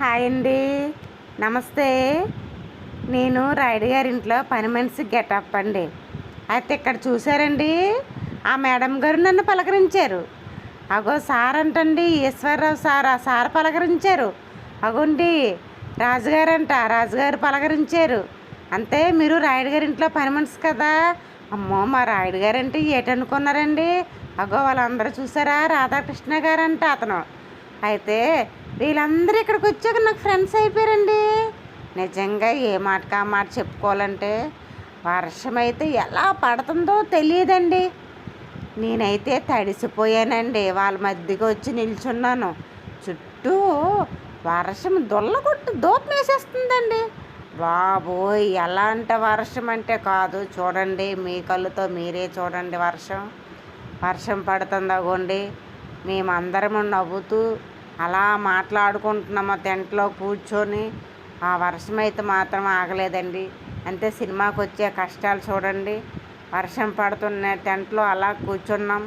Hi అండి. నమస్తే. నేను రాయుడు గారి ఇంట్లో పని మనిషి గెటప్ అండి. అయితే ఇక్కడ చూసారండి ఆ మేడం గారు నన్ను పలకరించారు. అగో సార్ అంటండి ఈశ్వరరావు సార్ ఆ సార్ పలకరించారు. అగోండి రాజుగారు అంట రాజుగారు పలకరించారు. అంతే మీరు రాయుడు గారి ఇంట్లో పని మనిషి కదా. అమ్మో మా రాయుడు గారు అంటే ఏటనుకున్నారండి అగో వాళ్ళందరూ చూసారా రాధాకృష్ణ గారంట అతను. అయితే వీళ్ళందరూ ఇక్కడికి వచ్చాక నాకు ఫ్రెండ్స్ అయిపోయారండి. నిజంగా ఏ మాటకు ఆ మాట చెప్పుకోవాలంటే వర్షం అయితే ఎలా పడుతుందో తెలియదండి. నేనైతే తడిసిపోయానండి. వాళ్ళ మధ్యకి వచ్చి నిల్చున్నాను. చుట్టూ వర్షం దొల్ల కొట్టు దూపం వేసేస్తుందండి. బాబోయ్ ఎలాంటి వర్షం అంటే కాదు. చూడండి మీ కళ్ళుతో మీరే చూడండి వర్షం. వర్షం పడుతుంది మేమందరము నవ్వుతూ అలా మాట్లాడుకుంటున్నాము టెంట్లో కూర్చొని. ఆ వర్షం అయితే మాత్రం ఆగలేదండి. అంతే సినిమాకి వచ్చే కష్టాలు చూడండి. వర్షం పడుతున్న టెంట్లో అలా కూర్చున్నాం.